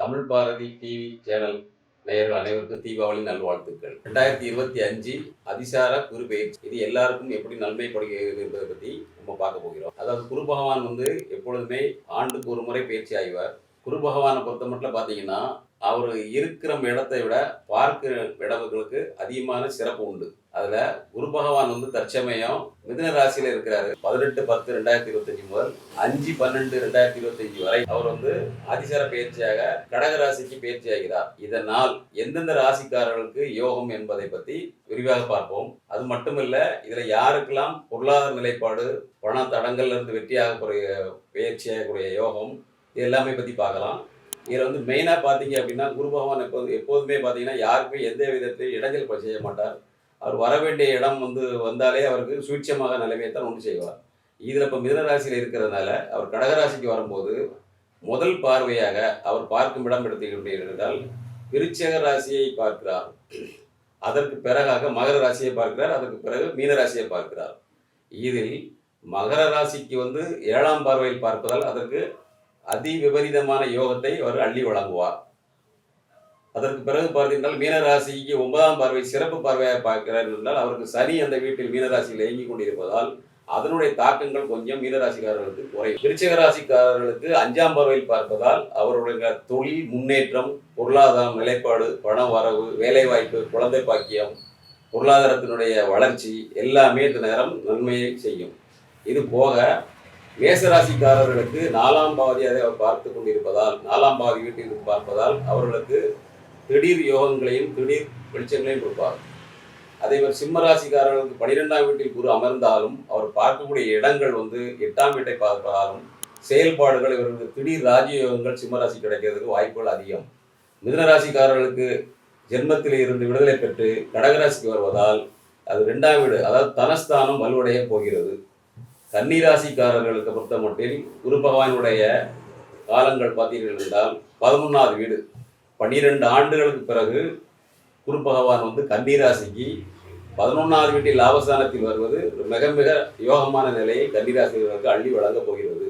Tamil Bharathi TV channel நேயர்கள் அனைவருக்கும் தீபாவளி நல்வாழ்த்துக்கள். ரெண்டாயிரத்தி இருபத்தி அஞ்சு அதிசார குருபெயர்ச்சி. இது எல்லாருக்கும் எப்படி நன்மை படுகிறது என்பதை பற்றி நம்ம பார்க்க போகிறோம். அதாவது குரு பகவான் வந்து எப்பொழுதுமே ஆண்டுக்கு ஒரு முறை பயிற்சி ஆய்வார். குரு பகவானை பொறுத்த மட்டும் பார்த்தீங்கன்னா அவர் இருக்கிற இடத்தை விட பார்க்கிற இடங்களுக்கு அதிகமான சிறப்பு உண்டு. அதுல குரு பகவான் வந்து தற்சமயம் மிதுன ராசியில இருக்கிறாரு. பதினெட்டு பத்து ரெண்டாயிரத்தி இருபத்தஞ்சு முதல் அஞ்சு பன்னெண்டு ரெண்டாயிரத்தி இருபத்தஞ்சு வரை அவர் வந்து அதிசார பயிற்சியாக கடக ராசிக்கு பயிற்சி ஆகிறார். இதனால் எந்தெந்த ராசிக்காரர்களுக்கு யோகம் என்பதை பத்தி விரிவாக பார்ப்போம். அது மட்டுமல்ல இதுல யாருக்கெல்லாம் பொருளாதார நிலைப்பாடு பண தடங்கள்ல இருந்து வெற்றியாக கூடிய பயிற்சியாகக்கூடிய யோகம் இது எல்லாமே பத்தி பார்க்கலாம். இதில் வந்து மெயினாக பார்த்தீங்க அப்படின்னா குரு பகவான் எப்போது எப்போதுமே பார்த்தீங்கன்னா யாருக்குமே எந்த விதத்திலையும் இடைஞ்சல் செய்ய மாட்டார். அவர் வர வேண்டிய இடம் வந்து வந்தாலே அவருக்கு சூட்சமாக நிலைமையை தான் ஒன்று செய்வார். இதில் இப்போ மிதனராசியில் இருக்கிறதுனால அவர் கடகராசிக்கு வரும்போது முதல் பார்வையாக அவர் பார்க்கும் இடம் எடுத்துக்கொண்டிருந்தால் விருச்சக ராசியை பார்க்கிறார். அதற்கு பிறகாக மகர ராசியை பார்க்கிறார். அதற்கு பிறகு மீனராசியை பார்க்கிறார். இதில் மகர ராசிக்கு வந்து ஏழாம் பார்வையில் பார்ப்பதால் அதற்கு அதி விபரீதமான யோகத்தை அவர் அள்ளி வழங்குவார். அதற்கு பிறகு பார்த்தீர்கள் மீனராசிக்கு ஒன்பதாம் பார்வை சிறப்பு பார்வையாக பார்க்கிறார் என்றால் அவருக்கு சனி அந்த வீட்டில் மீனராசியில் இயங்கி கொண்டிருப்பதால் அதனுடைய தாக்கங்கள் கொஞ்சம் மீனராசிக்காரர்களுக்கு குறையும். விருச்சிக ராசிக்காரர்களுக்கு அஞ்சாம் பார்வையில் பார்ப்பதால் அவருடைய தொழில் முன்னேற்றம் பொருளாதாரம் நிலைப்பாடு பண வரவு வேலைவாய்ப்பு குழந்தை பாக்கியம் பொருளாதாரத்தினுடைய வளர்ச்சி எல்லாமே இந்த நேரம் நன்மையை செய்யும். இது போக மேசராசிக்காரர்களுக்கு நாலாம் பாதியாக பார்த்து கொண்டிருப்பதால் நாலாம் பாதி வீட்டில் இருந்து பார்ப்பதால் அவர்களுக்கு திடீர் யோகங்களையும் திடீர் வெளிச்சங்களையும் கொடுப்பார். அதே மாதிரி சிம்ம ராசிக்காரர்களுக்கு பனிரெண்டாம் வீட்டில் குரு அமர்ந்தாலும் அவர் பார்க்கக்கூடிய இடங்கள் வந்து எட்டாம் வீட்டை பார்ப்பதாலும் செயல்பாடுகள் இவர்களுக்கு திடீர் ராஜயோகங்கள் சிம்மராசி கிடைக்கிறதுக்கு வாய்ப்புகள் அதிகம். மிதனராசிக்காரர்களுக்கு ஜென்மத்தில் இருந்து விடுதலை பெற்று கடகராசிக்கு வருவதால் அது ரெண்டாம் வீடு அதாவது தனஸ்தானம் வலுவடைய போகிறது. கன்னிராசிக்காரர்களுக்கு பொறுத்த மட்டில் குரு பகவானுடைய காலங்கள் பார்த்தீர்கள் என்றால் பதினொன்றாவது வீடு. பன்னிரெண்டு ஆண்டுகளுக்கு பிறகு குரு பகவான் வந்து கன்னிராசிக்கு பதினொன்றாவது வீட்டில் லாபஸ்தானத்தில் வருவது மிக மிக யோகமான நிலையை கன்னிராசிகளுக்கு அள்ளி வழங்கப் போகிறது.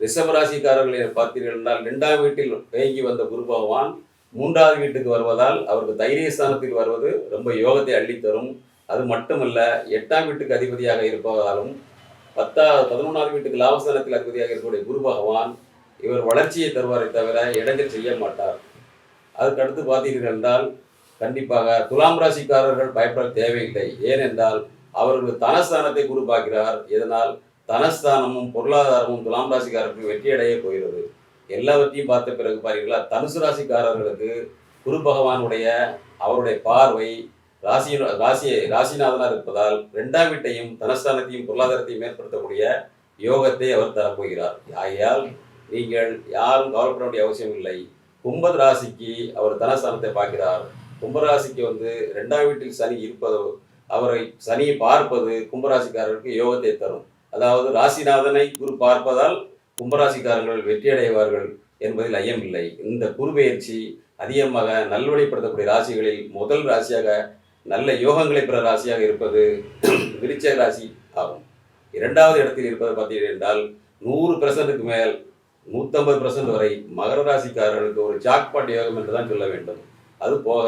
ரிஷபராசிக்காரர்களை பார்த்தீர்கள் என்றால் ரெண்டாம் வீட்டில் தேங்கி வந்த குரு பகவான் மூன்றாவது வீட்டுக்கு வருவதால் அவருக்கு தைரியஸ்தானத்தில் வருவது ரொம்ப யோகத்தை அள்ளித்தரும். அது மட்டுமல்ல எட்டாம் வீட்டுக்கு அதிபதியாக இருப்பதாலும் பத்தா பதினொன்றாவது வீட்டுக்கு லாபஸ்தானத்தில் அதிபதியாக இருக்கக்கூடிய குரு பகவான் இவர் வளர்ச்சியை தருவாரை தவிர இடைஞ்சல் செய்ய மாட்டார். அதுக்கடுத்து பார்த்தீர்கள் என்றால் கண்டிப்பாக துலாம் ராசிக்காரர்கள் பயப்பட தேவையில்லை. ஏனென்றால் அவர்கள் தனஸ்தானத்தை குரு பார்க்கிறார் இதனால் தனஸ்தானமும் பொருளாதாரமும் துலாம் ராசிக்காரர்களுக்கு வெற்றியடைய போகிறது. எல்லாவற்றையும் பார்த்த பிறகு பாருங்களா தனுசு ராசிக்காரர்களுக்கு குரு பகவானுடைய அவருடைய பார்வை ராசி ராசியை ராசிநாதனாக இருப்பதால் ரெண்டாம் வீட்டையும் தனஸ்தானத்தையும் பொருளாதாரத்தையும் ஏற்படுத்தக்கூடிய யோகத்தை அவர் தரப்போகிறார் ஆகையால் நீங்கள் யாரும் கவலைப்பட வேண்டிய அவசியம் இல்லை. கும்பத் ராசிக்கு அவர் தனஸ்தானத்தை பார்க்கிறார். கும்பராசிக்கு வந்து ரெண்டாம் வீட்டில் சனி இருப்பதோ அவரை சனியை பார்ப்பது கும்பராசிக்காரர்களுக்கு யோகத்தை தரும். அதாவது ராசிநாதனை குரு பார்ப்பதால் கும்பராசிக்காரர்கள் வெற்றியடைவார்கள் என்பதில் ஐயமில்லை. இந்த குரு பயிற்சி அதிகமாக நல்வழிப்படுத்தக்கூடிய ராசிகளில் முதல் ராசியாக நல்ல யோகங்களை பெற ராசியாக இருப்பது விருச்ச ராசி ஆகும். இரண்டாவது இடத்தில் இருப்பது பார்த்தீர்கள் என்றால் நூறு பெர்சன்ட்டுக்கு மேல் நூற்றம்பது பர்சன்ட் வரை மகர ராசிக்காரர்களுக்கு ஒரு ஜாக்பாட் யோகம் என்று தான் சொல்ல வேண்டும். அது போக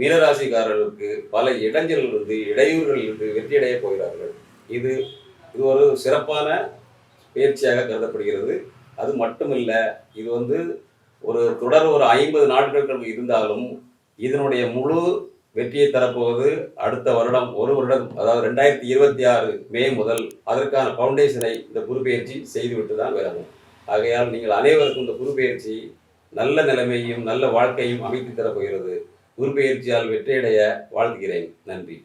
மீனராசிக்காரர்களுக்கு பல இடைஞ்சலிலிருந்து இடையூறுகளிலிருந்து வெற்றியடைய போகிறார்கள். இது இது ஒரு சிறப்பான பயிற்சியாக கருதப்படுகிறது. அது மட்டுமில்ல இது வந்து ஒரு தொடர் ஒரு ஐம்பது நாட்களுக்கு இருந்தாலும் இதனுடைய முழு வெற்றியை தரப்போவது அடுத்த வருடம் ஒரு வருடம் அதாவது ரெண்டாயிரத்தி இருபத்தி ஆறு மே முதல் அதற்கான ஃபவுண்டேஷனை இந்த குரு செய்துவிட்டு தான் விலகும். ஆகையால் நீங்கள் அனைவருக்கும் இந்த குருபெயர்ச்சி நல்ல நிலைமையும் நல்ல வாழ்க்கையும் அமைத்து தரப்போகிறது குருபெயர்ச்சியால் வெற்றியடைய வாழ்த்துகிறேன். நன்றி.